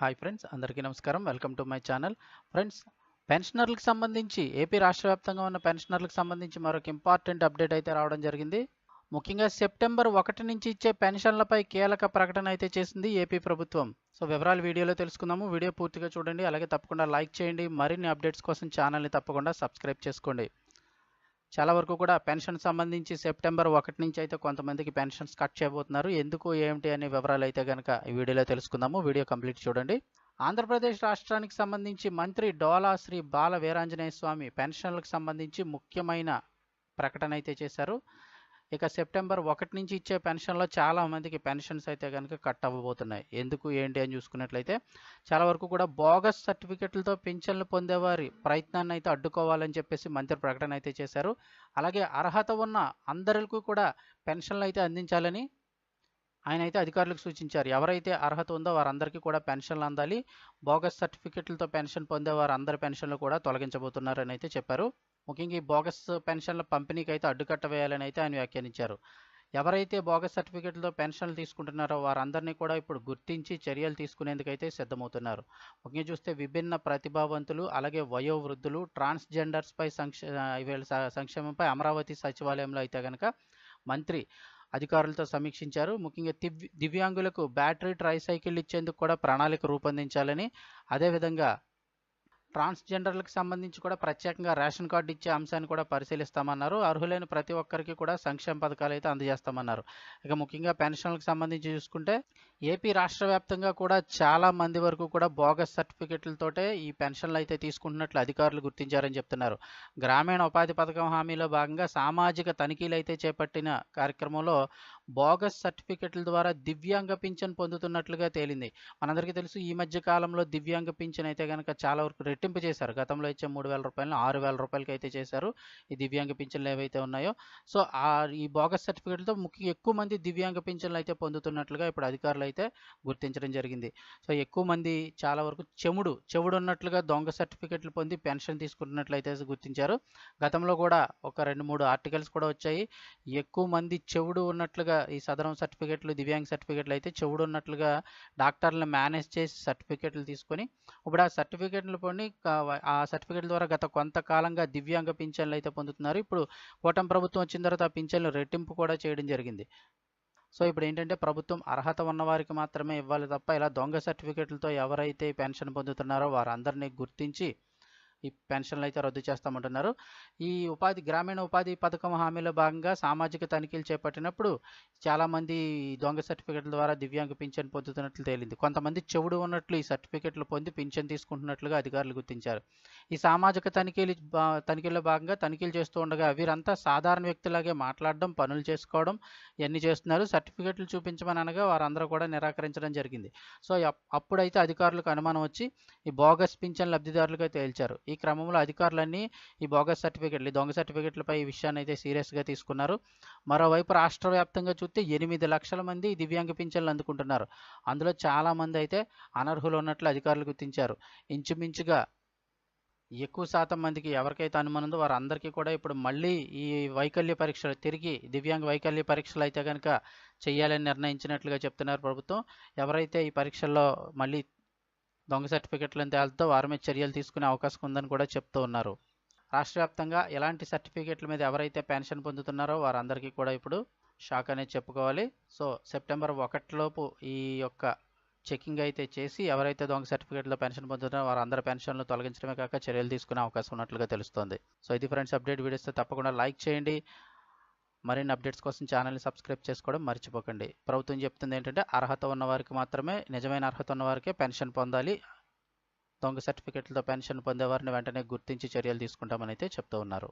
Hi friends అందరికీ నమస్కారం. Welcome to my channel. Friends పెన్షనర్లకు సంబంధించి ఏపీ రాష్ట్ర వ్యాప్తంగా ఉన్న పెన్షనర్లకు సంబంధించి మరొక ఇంపార్టెంట్ అప్డేట్ అయితే రావడం జరిగింది. ముఖ్యంగా సెప్టెంబర్ ఒకటి నుంచి ఇచ్చే పెన్షన్లపై కీలక ప్రకటన అయితే చేసింది ఏపీ ప్రభుత్వం. సో వివరాలు వీడియోలో తెలుసుకుందాము. వీడియో పూర్తిగా చూడండి. అలాగే తప్పకుండా లైక్ చేయండి. మరిన్ని అప్డేట్స్ కోసం ఛానల్ని తప్పకుండా సబ్స్క్రైబ్ చేసుకోండి. చాలా వరకు కూడా పెన్షన్ సంబంధించి సెప్టెంబర్ ఒకటి నుంచి అయితే కొంతమందికి పెన్షన్స్ కట్ చేయబోతున్నారు. ఎందుకు ఏమిటి అనే వివరాలు అయితే కనుక ఈ వీడియోలో తెలుసుకుందాము. వీడియో కంప్లీట్ చూడండి. ఆంధ్రప్రదేశ్ రాష్ట్రానికి సంబంధించి మంత్రి డోలా శ్రీ బాల వీరాంజనేయ స్వామి పెన్షన్లకు సంబంధించి ముఖ్యమైన ప్రకటన అయితే చేశారు. ఇక సెప్టెంబర్ ఒకటి నుంచి ఇచ్చే పెన్షన్లో చాలా మందికి పెన్షన్స్ అయితే కనుక కట్ అవ్వబోతున్నాయి. ఎందుకు ఏంటి అని చూసుకున్నట్లయితే చాలా వరకు కూడా బోగస్ సర్టిఫికెట్లతో పెన్షన్లు పొందేవారి ప్రయత్నాన్ని అయితే అడ్డుకోవాలని చెప్పేసి మంత్రి ప్రకటన అయితే చేశారు. అలాగే అర్హత ఉన్న అందరికీ కూడా పెన్షన్లు అయితే అందించాలని ఆయన అయితే అధికారులకు సూచించారు. ఎవరైతే అర్హత ఉందో వారందరికీ కూడా పెన్షన్లు అందాలి. బోగస్ సర్టిఫికెట్లతో పెన్షన్ పొందే వారు అందరి పెన్షన్లు కూడా తొలగించబోతున్నారని అయితే చెప్పారు. ముఖ్యంగా ఈ బోగస్ పెన్షన్ల పంపిణీకి అయితే అడ్డుకట్ట వేయాలని అయితే ఆయన వ్యాఖ్యానించారు. ఎవరైతే బోగస్ సర్టిఫికెట్లతో పెన్షన్లు తీసుకుంటున్నారో వారందరినీ కూడా ఇప్పుడు గుర్తించి చర్యలు తీసుకునేందుకైతే సిద్ధమవుతున్నారు. ముఖ్యంగా చూస్తే విభిన్న ప్రతిభావంతులు అలాగే వయోవృద్ధులు ట్రాన్స్జెండర్స్పై సంక్ష సంక్షేమంపై అమరావతి సచివాలయంలో అయితే కనుక మంత్రి అధికారులతో సమీక్షించారు. ముఖ్యంగా దివ్యాంగులకు బ్యాటరీ ట్రైసైకిల్ ఇచ్చేందుకు కూడా ప్రణాళిక రూపొందించాలని అదేవిధంగా ట్రాన్స్జెండర్లకు సంబంధించి కూడా ప్రత్యేకంగా రేషన్ కార్డు ఇచ్చే అంశాన్ని కూడా పరిశీలిస్తామన్నారు. అర్హులైన ప్రతి ఒక్కరికి కూడా సంక్షేమ పథకాలు అయితే అందజేస్తామన్నారు. ఇక ముఖ్యంగా పెన్షన్లకు సంబంధించి చూసుకుంటే ఏపీ రాష్ట్ర వ్యాప్తంగా కూడా చాలా మంది వరకు కూడా బోగస్ సర్టిఫికెట్లతోటే ఈ పెన్షన్లు అయితే తీసుకుంటున్నట్లు అధికారులు గుర్తించారని చెప్తున్నారు. గ్రామీణ ఉపాధి పథకం హామీలో భాగంగా సామాజిక తనిఖీలు అయితే చేపట్టిన కార్యక్రమంలో బోగస్ సర్టిఫికెట్ల ద్వారా దివ్యాంగ పింఛన్ పొందుతున్నట్లుగా తేలింది. మనందరికీ తెలుసు ఈ మధ్య కాలంలో దివ్యాంగ పింఛన్ అయితే కనుక చాలా వరకు రెట్టింపు చేశారు. గతంలో ఇచ్చే మూడు వేల రూపాయలను ఆరు వేల రూపాయలకి అయితే చేశారు. ఈ దివ్యాంగ పింఛన్లు ఏవైతే ఉన్నాయో. సో ఆ ఈ బోగస్ సర్టిఫికేట్లతో ముఖ్య ఎక్కువ మంది దివ్యాంగ పింఛన్లు అయితే పొందుతున్నట్లుగా ఇప్పుడు అధికారులు అయితే గుర్తించడం జరిగింది. సో ఎక్కువ మంది చాలా వరకు చెముడు చెవుడు ఉన్నట్లుగా దొంగ సర్టిఫికెట్లు పొంది పెన్షన్ తీసుకుంటున్నట్లయితే గుర్తించారు. గతంలో కూడా ఒక రెండు మూడు ఆర్టికల్స్ కూడా వచ్చాయి. ఎక్కువ మంది చెవుడు ఉన్నట్లుగా ఈ సదరం సర్టిఫికెట్లు దివ్యాంగ సర్టిఫికెట్లు అయితే చెవుడు ఉన్నట్లుగా డాక్టర్లను మేనేజ్ చేసి సర్టిఫికెట్లు తీసుకొని ఇప్పుడు ఆ సర్టిఫికెట్లు పొంది ఆ సర్టిఫికేట్ ద్వారా గత కొంతకాలంగా దివ్యాంగ పింఛన్లు అయితే పొందుతున్నారు. ఇప్పుడు కూటమి ప్రభుత్వం వచ్చిన తర్వాత ఆ పింఛన్లు రెట్టింపు కూడా చేయడం జరిగింది. సో ఇప్పుడు ఏంటంటే ప్రభుత్వం అర్హత ఉన్న వారికి మాత్రమే ఇవ్వాలి తప్ప ఇలా దొంగ సర్టిఫికెట్లతో ఎవరైతే పెన్షన్ పొందుతున్నారో వారందరినీ గుర్తించి ఈ పెన్షన్లు అయితే రద్దు చేస్తామంటున్నారు. ఈ ఉపాధి గ్రామీణ ఉపాధి పథకం హామీలో భాగంగా సామాజిక తనిఖీలు చేపట్టినప్పుడు చాలామంది దొంగ సర్టిఫికెట్ల ద్వారా దివ్యాంగ పింఛన్ పొందుతున్నట్లు తేలింది. కొంతమంది చెవుడు ఉన్నట్లు ఈ సర్టిఫికెట్లు పొంది పింఛన్ తీసుకుంటున్నట్లుగా అధికారులు గుర్తించారు. ఈ సామాజిక తనిఖీలు తనిఖీల్లో భాగంగా తనిఖీలు చేస్తూ ఉండగా వీరంతా సాధారణ వ్యక్తులాగే మాట్లాడడం పనులు చేసుకోవడం ఇవన్నీ చేస్తున్నారు. సర్టిఫికెట్లు చూపించమని అనగా వారందరూ కూడా నిరాకరించడం జరిగింది. సో అప్- అప్పుడైతే అధికారులకు అనుమానం వచ్చి ఈ బోగస్ పింఛన్ లబ్ధిదారులుగా తేల్చారు. ఈ క్రమంలో అధికారులన్నీ ఈ బోగస్ సర్టిఫికెట్లు ఈ దొంగ సర్టిఫికెట్లపై ఈ విషయాన్ని అయితే సీరియస్గా తీసుకున్నారు. మరోవైపు రాష్ట్ర వ్యాప్తంగా చూస్తే ఎనిమిది లక్షల మంది దివ్యాంగ పింఛన్లు అందుకుంటున్నారు. అందులో చాలామంది అయితే అనర్హులు ఉన్నట్లు అధికారులు గుర్తించారు. ఇంచుమించుగా ఎక్కువ శాతం మందికి ఎవరికైతే అనుమానం ఉందో వారందరికీ కూడా ఇప్పుడు మళ్ళీ ఈ వైకల్య పరీక్షలు తిరిగి దివ్యాంగ వైకల్య పరీక్షలు అయితే కనుక చేయాలని నిర్ణయించినట్లుగా చెప్తున్నారు ప్రభుత్వం. ఎవరైతే ఈ పరీక్షల్లో మళ్ళీ దొంగ సర్టిఫికెట్లను తేలతో వారి మీద చర్యలు తీసుకునే అవకాశం ఉందని కూడా చెప్తూ ఉన్నారు. రాష్ట్ర వ్యాప్తంగా ఎలాంటి సర్టిఫికెట్ల మీద ఎవరైతే పెన్షన్ పొందుతున్నారో వారందరికీ కూడా ఇప్పుడు షాక్ అనేది చెప్పుకోవాలి. సో సెప్టెంబర్ ఒకటిలోపు ఈ యొక్క చెకింగ్ అయితే చేసి ఎవరైతే దొంగ సర్టిఫికేట్లో పెన్షన్ పొందుతున్నారో వారందరి పెన్షన్లు తొలగించడమే కాక చర్యలు తీసుకునే అవకాశం ఉన్నట్లుగా తెలుస్తోంది. సో ఇది ఫ్రెండ్స్ అప్డేట్ వీడియోస్ తప్పకుండా లైక్ చేయండి. మరిన్ని అప్డేట్స్ కోసం ఛానల్ని సబ్స్క్రైబ్ చేసుకోవడం మర్చిపోకండి. ప్రభుత్వం చెప్తుంది ఏంటంటే అర్హత ఉన్న వారికి మాత్రమే నిజమైన అర్హత ఉన్న వారికే పెన్షన్ పొందాలి. దొంగ సర్టిఫికెట్లతో పెన్షన్ పొందేవారిని వెంటనే గుర్తించి చర్యలు తీసుకుంటామని అయితే చెప్తూ ఉన్నారు.